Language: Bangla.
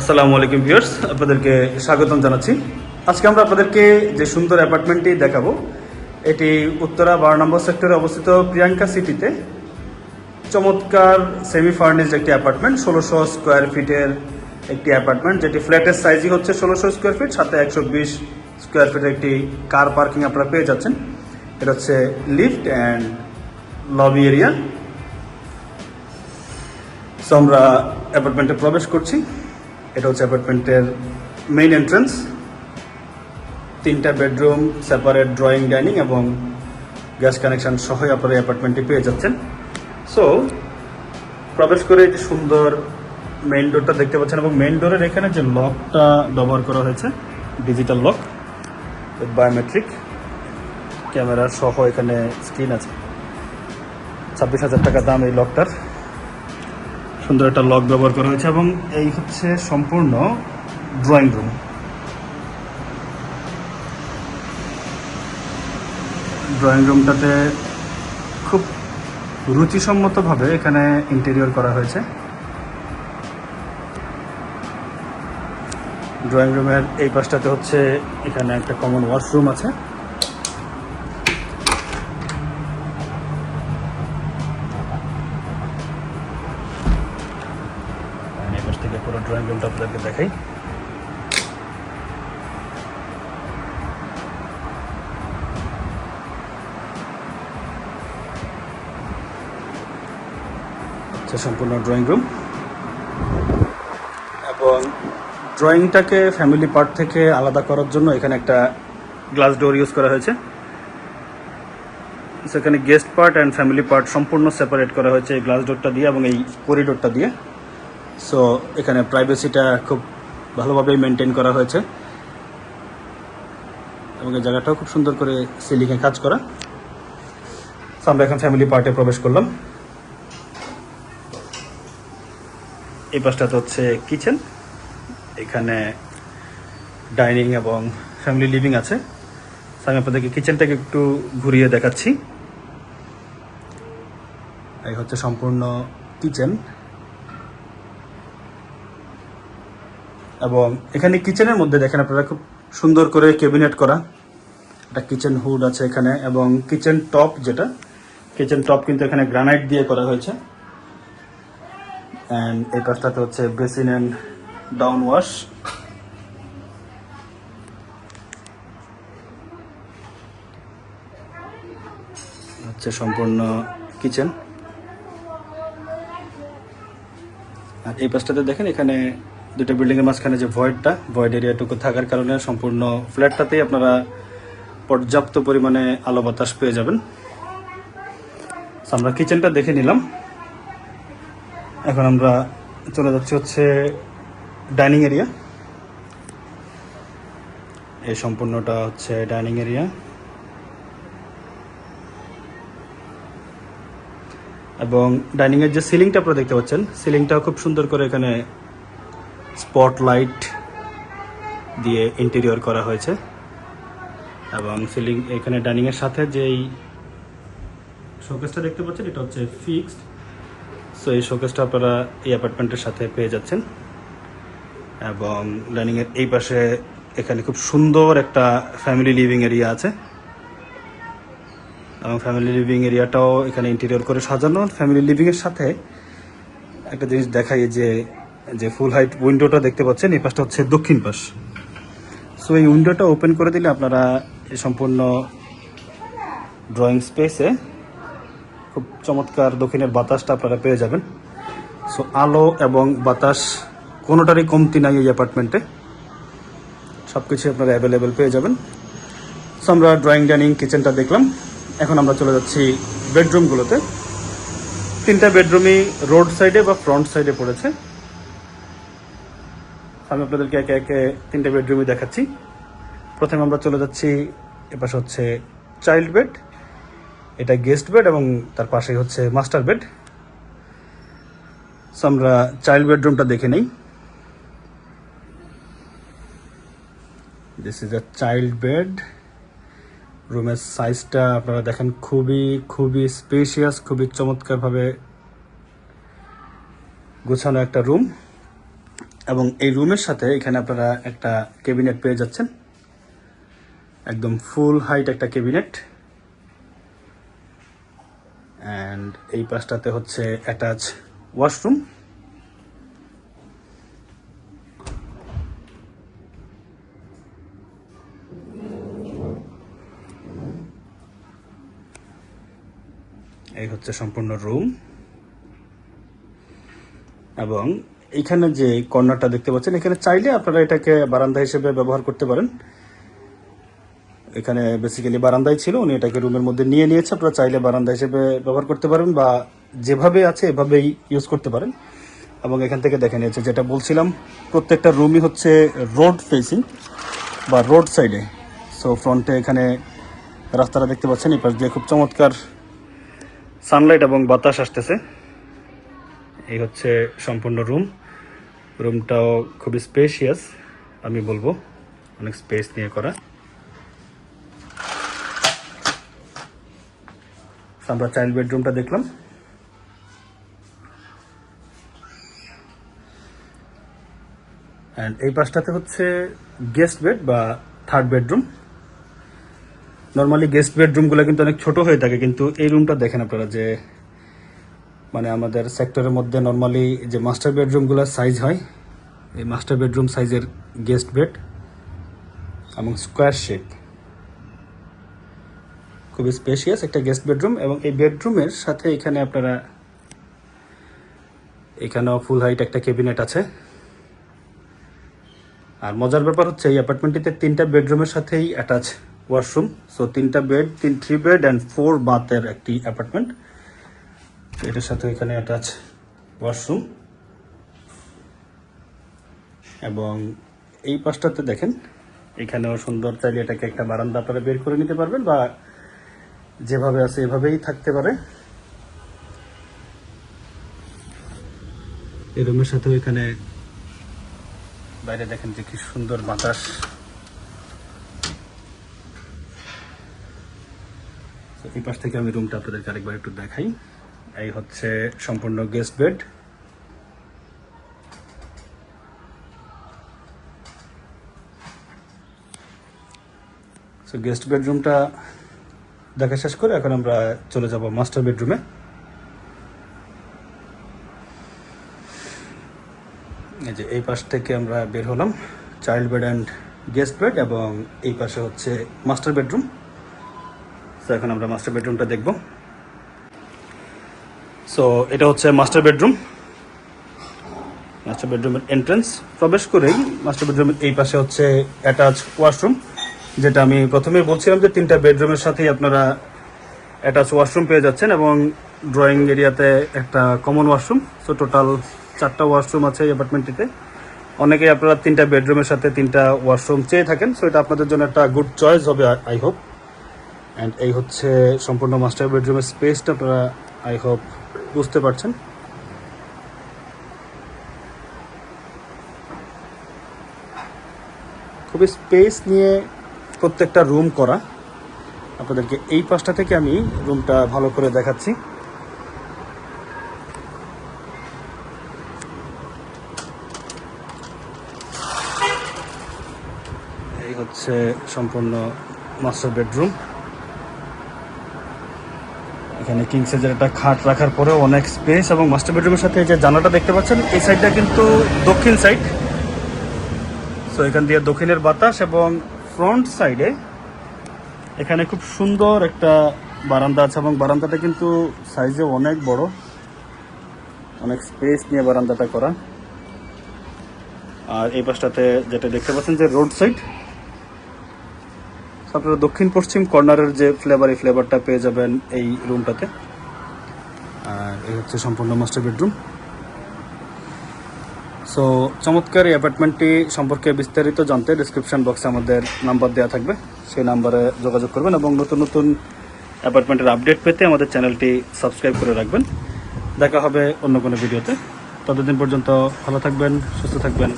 আসসালামু আলাইকুম ভিউয়ার্স, আপনাদেরকে স্বাগতম জানাচ্ছি। আজকে আমরা আপনাদেরকে যে সুন্দর অ্যাপার্টমেন্টটি দেখাবো, এটি উত্তরা বারো নম্বর সেক্টরে অবস্থিত প্রিয়াঙ্কা সিটিতে। চমৎকার সেমি ফার্নিশড একটি অ্যাপার্টমেন্ট, ষোলোশো স্কোয়ার ফিটের একটি অ্যাপার্টমেন্ট, যেটি ফ্ল্যাটের সাইজই হচ্ছে ষোলোশো স্কোয়ার ফিট, সাথে একশো বিশ স্কোয়ার ফিটের একটি কার পার্কিং আপনারা পেয়ে যাচ্ছেন। এটা হচ্ছে lift and lobby area. So আমরা অ্যাপার্টমেন্টে প্রবেশ করছি। এটা হচ্ছে অ্যাপার্টমেন্টের মেইন এন্ট্রান্স তিনটা বেডরুম সেপারেট ড্রয়িং ডাইনিং এবং গ্যাস কানেকশন সহ আপনারা অ্যাপার্টমেন্টটি পেয়ে যাচ্ছেন। সো প্রবেশ করে যে সুন্দর মেইন ডোরটা দেখতে পাচ্ছেন এবং মেইন ডোরের এখানে যে লকটা ব্যবহার করা হয়েছে ডিজিটাল লক বায়োমেট্রিক ক্যামেরা সহ এখানে স্ক্রিন আছে। ছাব্বিশ হাজার টাকা দাম এই লকটার সুন্দর একটা লক ব্যবহার করা হয়েছে এবং এই হচ্ছে সম্পূর্ণ ড্রয়িং রুম ড্রয়িং রুমটাতে খুব রুচিসম্মতভাবে এখানে ইন্টেরিয়র করা হয়েছে। ড্রয়িং রুমের এই পাশটাতে হচ্ছে এখানে একটা কমন ওয়াশরুম আছে। ড্রয়িং রুমটা আপনাদেরকে দেখাই। হচ্ছে সম্পূর্ণ ড্রয়িং রুম এবং ড্রয়িংটাকে ফ্যামিলি পার্ট থেকে আলাদা করার জন্য এখানে একটা গ্লাস ডোর ইউজ করা হয়েছে। সেখানে guest part and family part সম্পূর্ণ সেপারেট করা হয়েছে এই গ্লাস ডোরটা দিয়ে এবং এই করিডোরটা দিয়ে। সো এখানে প্রাইভেসিটা খুব ভালোভাবেই মেনটেন করা হয়েছে। এবং এই জায়গাটাও খুব সুন্দর করে সিলিংয়ে কাজ করা। So, আমরা এখন ফ্যামিলি পার্টে প্রবেশ করলাম। এই পাশটাতে হচ্ছে কিচেন এখানে ডাইনিং এবং ফ্যামিলি লিভিং আছে। আমি আপনাদেরকে কিচেনটাকে একটু ঘুরিয়ে দেখাচ্ছি। এই হচ্ছে সম্পূর্ণ কিচেন এবং এখানে কিচেনের মধ্যে দেখেন আপনারা খুব সুন্দর করে ক্যাবিনেট করা। একটা কিচেন হুড আছে এখানে এবং কিচেন টপ যেটা কিচেন টপ কিন্তু এখানে গ্রানাইট দিয়ে করা হয়েছে। অ্যান্ড এই পাশটাতে হচ্ছে বেসিন অ্যান্ড ডাউন ওয়াশ হচ্ছে সম্পূর্ণ কিচেন আর এই পাশটাতে দেখেন এখানে দুটো বিল্ডিংয়ের মাঝখানে যে ভয়েডটা ভয়েড এরিয়াটুকু থাকার কারণে সম্পূর্ণ ফ্ল্যাটটাতেই আপনারা পর্যাপ্ত পরিমাণে আলো বাতাস পেয়ে যাবেন। আমরা কিচেনটা দেখে নিলাম। এখন আমরা চলে যাচ্ছি হচ্ছে ডাইনিং এরিয়া এই সম্পূর্ণটা হচ্ছে ডাইনিং এরিয়া এবং ডাইনিংয়ের যে সিলিংটা আপনারা দেখতে পাচ্ছেন সিলিংটাও খুব সুন্দর করে এখানে স্পটলাইট দিয়ে ইন্টেরিয়র করা হয়েছে এবং সিলিং এখানে ডাইনিং এর সাথে যেই শোকেসটা দেখতে পাচ্ছেন, এটা হচ্ছে ফিক্সড। সো এই শোকেসটা আপনারা এই অ্যাপার্টমেন্টের সাথে পেয়ে যাচ্ছেন। এবং ডাইনিং এর এই পাশে এখানে খুব সুন্দর একটা ফ্যামিলি লিভিং এরিয়া আছে। এবং ফ্যামিলি লিভিং এরিয়াটাও এখানে ইন্টেরিয়র করে সাজানো। ফ্যামিলি লিভিং এর সাথে একটা জিনিস দেখাই যে যে ফুল হাইট উইন্ডোটা দেখতে পাচ্ছেন, এই পাশটা হচ্ছে দক্ষিণ পাশ। সো এই উইন্ডোটা ওপেন করে দিলে আপনারা সম্পূর্ণ ড্রয়িং স্পেসে খুব চমৎকার দক্ষিণের বাতাসটা আপনারা পেয়ে যাবেন। সো আলো এবং বাতাস কোনোটারই কমতি নাই এই অ্যাপার্টমেন্টে সব কিছু আপনারা অ্যাভেলেবেল পেয়ে যাবেন। সো আমরা ড্রয়িং ডাইনিং কিচেনটা দেখলাম। এখন আমরা চলে যাচ্ছি বেডরুমগুলোতে তিনটা বেডরুমই রোড সাইডে বা ফ্রন্ট সাইডে পড়েছে। আমি আপনাদেরকে একে একে তিনটা বেডরুমই দেখাচ্ছি। প্রথমে আমরা চলে যাচ্ছি, এপাশে হচ্ছে চাইল্ড বেড এটা গেস্ট বেড এবং তার পাশে হচ্ছে মাস্টার বেড সো আমরা চাইল্ড বেডরুমটা দেখে নেই। This is a child bed রুমের সাইজটা আপনারা দেখেন খুবই খুবই স্পেশিয়াস খুবই চমৎকারভাবে গোছানো একটা রুম এবং এই রুমের সাথে এখানে আপনারা একটা ক্যাবিনেট পেয়ে যাচ্ছেন। একদম ফুল হাইট একটা ক্যাবিনেট। অ্যান্ড এই পাশটাতে হচ্ছে অ্যাটাচ ওয়াশরুম। এই হচ্ছে সম্পূর্ণ রুম। এবং এখানে যে কর্নারটা দেখতে পাচ্ছেন, এখানে চাইলে আপনারা এটাকে বারান্দা হিসেবে ব্যবহার করতে পারেন। এখানে বেসিক্যালি বারান্দাই ছিল, উনি এটাকে রুমের মধ্যে নিয়ে নিয়েছে, আপনারা চাইলে বারান্দা হিসেবে ব্যবহার করতে পারেন বা যেভাবে আছে এভাবেই ইউজ করতে পারেন। এবং এখান থেকে দেখে নিয়েছে যেটা বলছিলাম, প্রত্যেকটা রুমই হচ্ছে রোড ফেসিং বা রোড সাইডে সো ফ্রন্টে এখানে রাস্তাটা দেখতে পাচ্ছেন, এই পাশ দিয়ে খুব চমৎকার সানলাইট এবং বাতাস আসতেছে। এই হচ্ছে সম্পূর্ণ রুম রুমটাও খুবই স্পেশিয়াস আমি বলব। অনেক স্পেস নিয়ে করা। আমরা চাইল্ড বেডরুমটা দেখলাম। অ্যান্ড এই পাশটাতে হচ্ছে গেস্ট বেড বা থার্ড বেডরুম নর্মালি গেস্ট বেডরুমগুলো কিন্তু অনেক ছোট হয়ে থাকে, কিন্তু এই রুমটা দেখেন আপনারা যে মানে আমাদের সেক্টরের মধ্যে নর্মালি যে মাস্টার বেডরুমগুলোর সাইজ হয়, এই মাস্টার বেডরুম সাইজের গেস্ট বেড এবং স্কোয়ার শেপ খুবই স্পেশিয়াস একটা গেস্ট বেডরুম এবং এই বেডরুমের সাথে এখানে আপনারা, এখানেও ফুল হাইট একটা ক্যাবিনেট আছে। আর মজার ব্যাপার হচ্ছে এই অ্যাপার্টমেন্টটিতে তিনটা বেডরুমের সাথেই অ্যাটাচ ওয়াশরুম সো তিনটা বেড তিন থ্রি বেড অ্যান্ড ফোর বাথের একটি অ্যাপার্টমেন্ট এটার সাথে এখানে অ্যাটাচ ওয়াশরুম এবং এই পাশটাতে দেখেন, এখানেও সুন্দর চাইলে এটাকে একটা বারান্দা আপনারা বের করে নিতে পারবেন বা যেভাবে আছে এভাবেই থাকতে পারে। এই রুমের সাথেও এখানে বাইরে দেখেন যে কি সুন্দর বাতাস। এই পাশ থেকে আমি রুমটা আপনাদেরকে আরেকবার একটু দেখাই। এই হচ্ছে সম্পূর্ণ গেস্ট বেড সো গেস্ট বেডরুমটা দেখা শেষ করে এখন আমরা চলে যাব মাস্টার বেডরুমে এই যে এই পাশ থেকে আমরা বের হলাম child bed and guest bed এবং এই পাশে হচ্ছে মাস্টার বেডরুম তো এখন আমরা মাস্টার বেডরুমটা দেখব। সো এটা হচ্ছে মাস্টার বেডরুম মাস্টার বেডরুমের এন্ট্রান্স প্রবেশ করেই মাস্টার বেডরুমের এই পাশে হচ্ছে অ্যাটাচ ওয়াশরুম যেটা আমি প্রথমেই বলছিলাম যে তিনটা বেডরুমের সাথেই আপনারা অ্যাটাচ ওয়াশরুম পেয়ে যাচ্ছেন এবং ড্রয়িং এরিয়াতে একটা কমন ওয়াশরুম সো টোটাল চারটা ওয়াশরুম আছে এই অ্যাপার্টমেন্টটিতে অনেকেই আপনারা তিনটা বেডরুমের সাথে তিনটা ওয়াশরুম চেয়ে থাকেন। সো এটা আপনাদের জন্য একটা গুড চয়েস হবে আই হোপ অ্যান্ড এই হচ্ছে সম্পূর্ণ মাস্টার বেডরুমের স্পেসটা আপনারা আই হোপ বুঝতে পারছেন? খুবই স্পেস নিয়ে প্রত্যেকটা রুম করা। আপনাদেরকে এই পাশটা থেকে আমি রুমটা ভালো করে দেখাচ্ছি। এই হচ্ছে সম্পূর্ণ মাস্টার বেডরুম। এখানে কিং সাইজের একটা খাট রাখার পরেও অনেক স্পেস এবং মাস্টার বেডরুমের সাথে যে জানালাটা দেখতে পাচ্ছেন, এই সাইডটা কিন্তু দক্ষিণ সাইড সো এখান দিয়ে দক্ষিণের বাতাস এবং ফ্রন্ট সাইডে এখানে খুব সুন্দর একটা বারান্দা আছে এবং বারান্দাটা কিন্তু সাইজে অনেক বড়। অনেক স্পেস নিয়ে বারান্দাটা করা। আর এই পাশটাতে যেটা দেখতে পাচ্ছেন যে রোড সাইড আপনারা দক্ষিণ পশ্চিম কর্নারের যে ফ্লেভার এই ফ্লেভারটা পেয়ে যাবেন এই রুমটাতে আর এই হচ্ছে সম্পূর্ণ মাস্টার বেডরুম সো চমৎকার এই অ্যাপার্টমেন্টটি সম্পর্কে বিস্তারিত জানতে ডিসক্রিপশন বক্সে আমাদের নাম্বার দেওয়া থাকবে। সেই নাম্বারে যোগাযোগ করবেন এবং নতুন নতুন অ্যাপার্টমেন্টের আপডেট পেতে আমাদের চ্যানেলটি সাবস্ক্রাইব করে রাখবেন। দেখা হবে অন্য কোনো ভিডিওতে ততদিন পর্যন্ত ভালো থাকবেন, সুস্থ থাকবেন।